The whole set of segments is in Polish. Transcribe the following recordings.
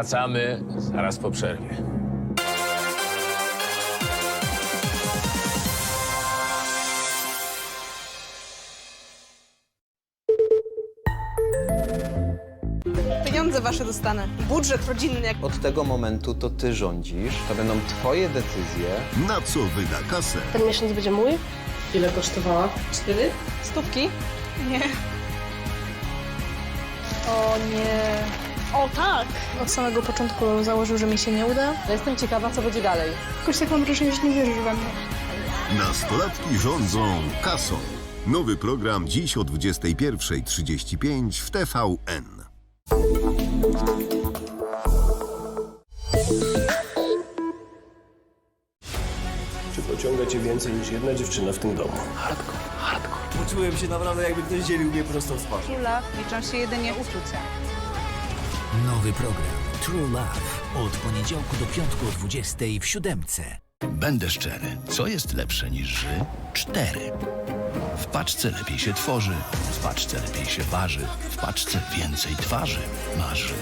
Wracamy zaraz po przerwie. Pieniądze wasze dostanę. Budżet rodzinny. Jak... Od tego momentu to ty rządzisz, to będą twoje decyzje. Na co wyda kasę? Ten miesiąc będzie mój? Ile kosztowała? Cztery? Stówki? Nie. O nie. O tak! Od samego początku założył, że mi się nie uda. No jestem ciekawa, co będzie dalej. Jakoś tak mam wrażenie, że nie wierzysz we mnie. Nastolatki rządzą kasą. Nowy program dziś o 21.35 w TVN. Czy pociąga cię więcej niż jedna dziewczyna w tym domu? Poczułem się naprawdę, jakby ktoś dzielił mnie prosto w twarz. Króla liczą się jedynie uczucia. Nowy program True Love od poniedziałku do piątku o 20 w siódemce. Będę szczery. Co jest lepsze niż ży? Cztery. W paczce lepiej się tworzy, w paczce lepiej się waży, w paczce więcej twarzy marzy.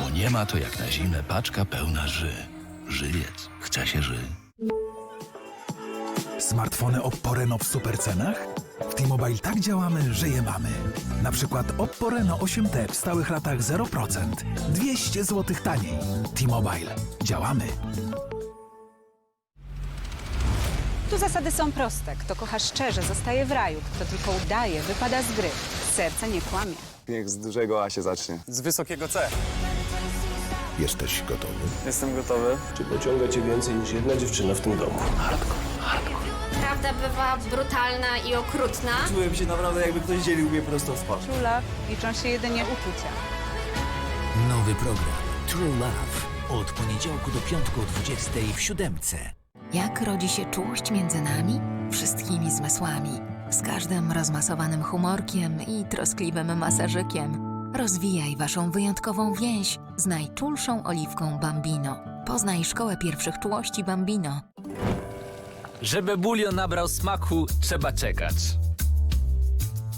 Bo nie ma to jak na zimę paczka pełna ży. Żywiec. Chce się ży. Smartfony Oppo Reno w supercenach? W T-Mobile tak działamy, że je mamy. Na przykład Oppo Reno 8T w stałych latach 0%. 200 zł taniej. T-Mobile. Działamy. Tu zasady są proste. Kto kocha szczerze, zostaje w raju. Kto tylko udaje, wypada z gry. Serce nie kłamie. Niech z dużego A się zacznie. Z wysokiego C. Jesteś gotowy? Jestem gotowy. Czy pociąga cię więcej niż jedna dziewczyna w tym domu? Prawda bywa brutalna i okrutna. Czułem się naprawdę, jakby ktoś dzielił mnie prosto w twarz. Króla liczą się jedynie uczucia. Nowy program True Love od poniedziałku do piątku o 20 w siódemce. Jak rodzi się czułość między nami? Wszystkimi zmysłami. Z każdym rozmasowanym humorkiem i troskliwym masażykiem. Rozwijaj waszą wyjątkową więź z najczulszą oliwką Bambino. Poznaj szkołę pierwszych czułości Bambino. Żeby bulion nabrał smaku, trzeba czekać.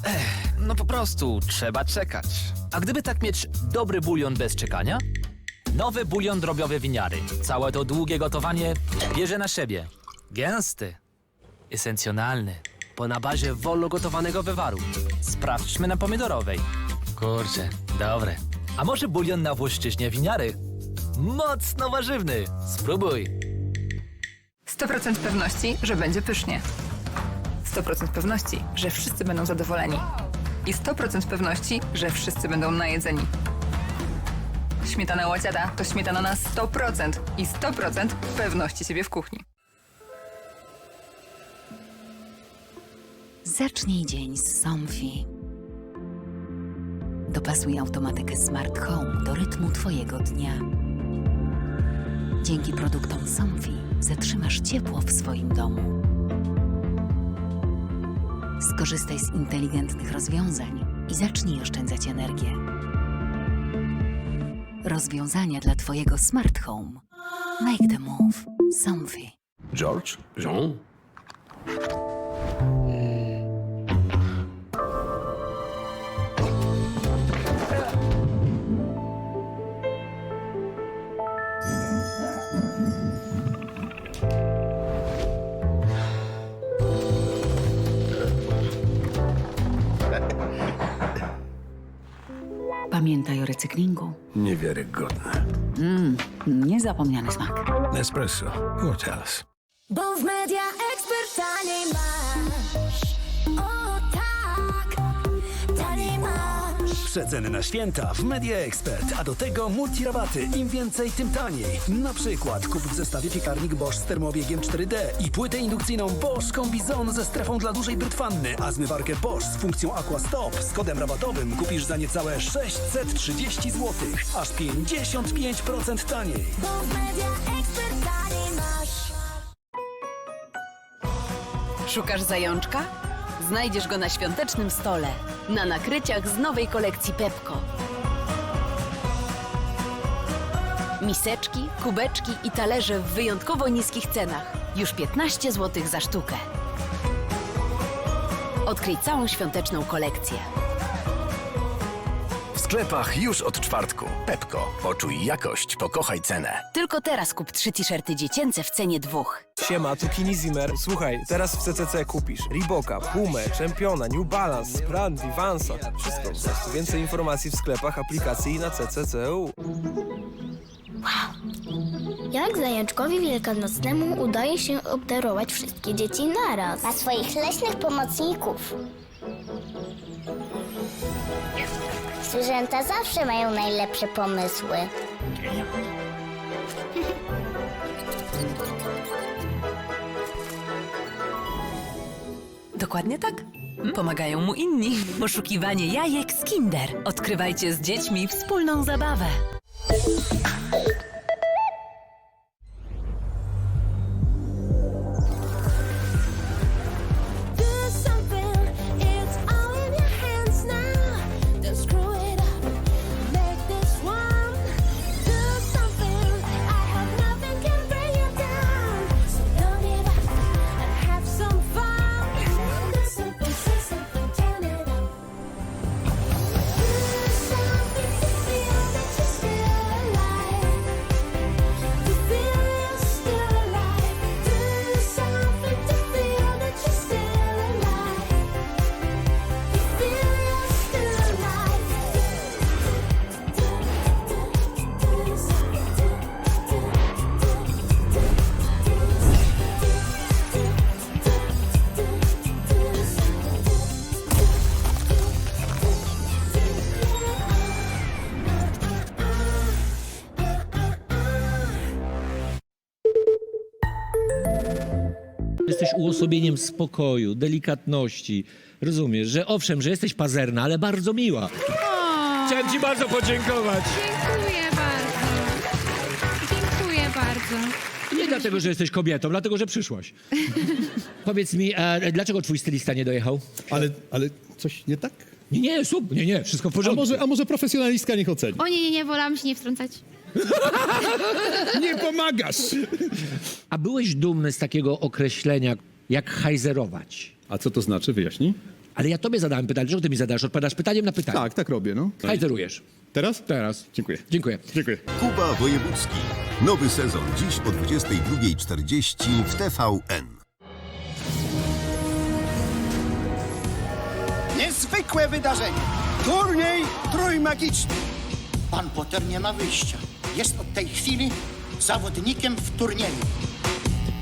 Ech, no po prostu trzeba czekać. A gdyby tak mieć dobry bulion bez czekania? Nowy bulion drobiowy winiary. Całe to długie gotowanie bierze na siebie. Gęsty, esencjonalny, bo na bazie wolno gotowanego wywaru. Sprawdźmy na pomidorowej. Kurczę, dobre. A może bulion na włoszczyźnie winiary? Mocno warzywny. Spróbuj. 100% pewności, że będzie pysznie. 100% pewności, że wszyscy będą zadowoleni. I 100% pewności, że wszyscy będą najedzeni. Śmietana łaciata to śmietana na 100% i 100% pewności siebie w kuchni. Zacznij dzień z Somfy. Dopasuj automatykę Smart Home do rytmu Twojego dnia. Dzięki produktom Somfy zatrzymasz ciepło w swoim domu. Skorzystaj z inteligentnych rozwiązań i zacznij oszczędzać energię. Rozwiązania dla Twojego Smart Home. Make the move. Somfy. George? Jean? Pamiętaj o recyklingu. Niewiarygodne. Mmm, niezapomniany smak. Nespresso. Hotels. Bo w media ekspert taniej masz. Masz. Przeceny na święta w Media Expert, a do tego multirabaty. Im więcej, tym taniej. Na przykład kup w zestawie piekarnik Bosch z termobiegiem 4D i płytę indukcyjną Bosch Combizon ze strefą dla dużej brytwanny, a zmywarkę Bosch z funkcją Aqua Stop z kodem rabatowym kupisz za niecałe 630 zł. Aż 55% taniej. Bo w media ekspert taniej masz. Szukasz zajączka? Znajdziesz go na świątecznym stole. Na nakryciach z nowej kolekcji Pepko. Miseczki, kubeczki i talerze w wyjątkowo niskich cenach. Już 15 zł za sztukę. Odkryj całą świąteczną kolekcję. W sklepach już od czwartku. Pepko, poczuj jakość, pokochaj cenę. Tylko teraz kup trzy t-shirty dziecięce w cenie dwóch. Siema, tu Kini Zimmer. Słuchaj, teraz w CCC kupisz Reeboka, Pumę, Czempiona, New Balance, Sprandi, Vansa. Wszystko po prostu. Więcej informacji w sklepach, aplikacji i na CCC.eu. Jak zajączkowi wielkanocnemu udaje się obdarować wszystkie dzieci naraz? A swoich leśnych pomocników. Zwierzęta zawsze mają najlepsze pomysły. Dokładnie tak. Pomagają mu inni. Poszukiwanie jajek z Kinder. Odkrywajcie z dziećmi wspólną zabawę. Jesteś uosobieniem spokoju, delikatności. Rozumiesz, że owszem, że jesteś pazerna, ale bardzo miła. Chciałem ci bardzo podziękować. Dziękuję bardzo. Dziękuję bardzo. Nie dlatego, że jesteś kobietą, dlatego, że przyszłaś. Powiedz mi, a dlaczego twój stylista nie dojechał? Ale, ale coś nie tak? Nie, nie, sub, nie, nie, wszystko w A porządku. może, a może profesjonalistka niech oceni? O nie, nie, nie, wolałam się nie wtrącać. Nie pomagasz! A byłeś dumny z takiego określenia, jak hajzerować? A co to znaczy? Wyjaśnij. Ale ja tobie zadałem pytanie, dlaczego ty mi zadasz? Odpowiadasz pytaniem na pytanie. Tak, tak robię, no. Hajzerujesz. Teraz? Teraz. Dziękuję. Dziękuję. Dziękuję. Kuba Wojewódzki. Nowy sezon dziś o 22.40 w TVN. Niezwykłe wydarzenie. Turniej trójmagiczny. Pan Potter nie ma wyjścia. Jest od tej chwili zawodnikiem w turnieju.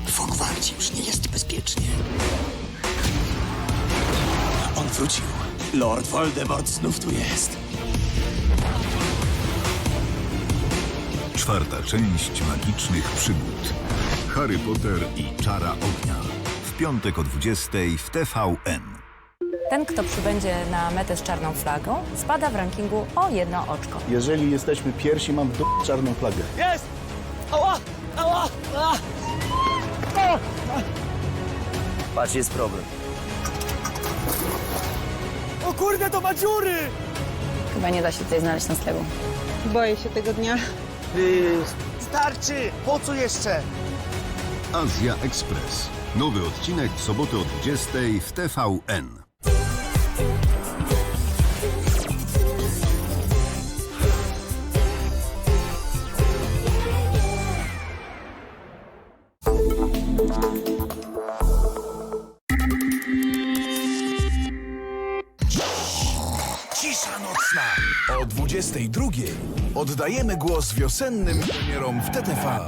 W Hogwarcie już nie jest bezpiecznie. On wrócił. Lord Voldemort znów tu jest. Czwarta część magicznych przygód. Harry Potter i Czara Ognia. W piątek o 20.00 w TVN. Ten, kto przybędzie na metę z czarną flagą, spada w rankingu o jedno oczko. Jeżeli jesteśmy pierwsi, mam w d- czarną flagę. Jest! Ała! Ała! Ała! Patrz, jest problem. O kurde, to ma dziury! Chyba nie da się tutaj znaleźć noclegu. Boję się tego dnia. Starczy! Po co jeszcze? Azja Express. Nowy odcinek w sobotę o 20.00 w TVN. Cisza nocna. O 22 oddajemy głos wiosennym premierom w TTV.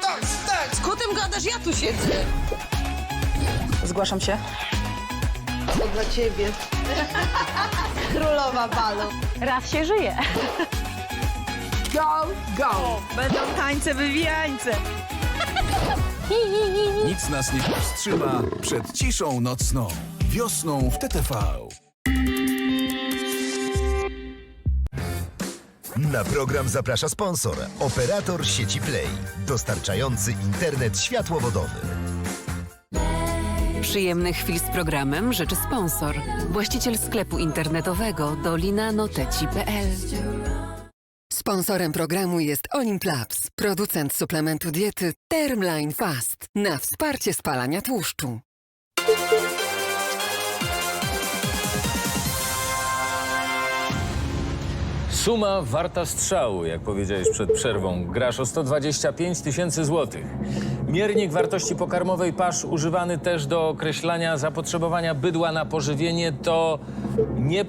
Tak, tak, z kotem gadasz, ja tu siedzę. Zgłaszam się. To dla ciebie. Królowa balu. Raz się żyje. Go, go. Będą tańce, wywijańce. Nic nas nie powstrzyma przed ciszą nocną. Wiosną w TTV. Na program zaprasza sponsor, operator sieci Play, dostarczający internet światłowodowy. Przyjemnych chwil z programem życzy sponsor. Właściciel sklepu internetowego dolinanoteci.pl Sponsorem programu jest Olimplabs, producent suplementu diety Termline Fast na wsparcie spalania tłuszczu. Suma warta strzału, jak powiedziałeś przed przerwą. Grasz o 125 tysięcy złotych. Miernik wartości pokarmowej pasz używany też do określania zapotrzebowania bydła na pożywienie to nie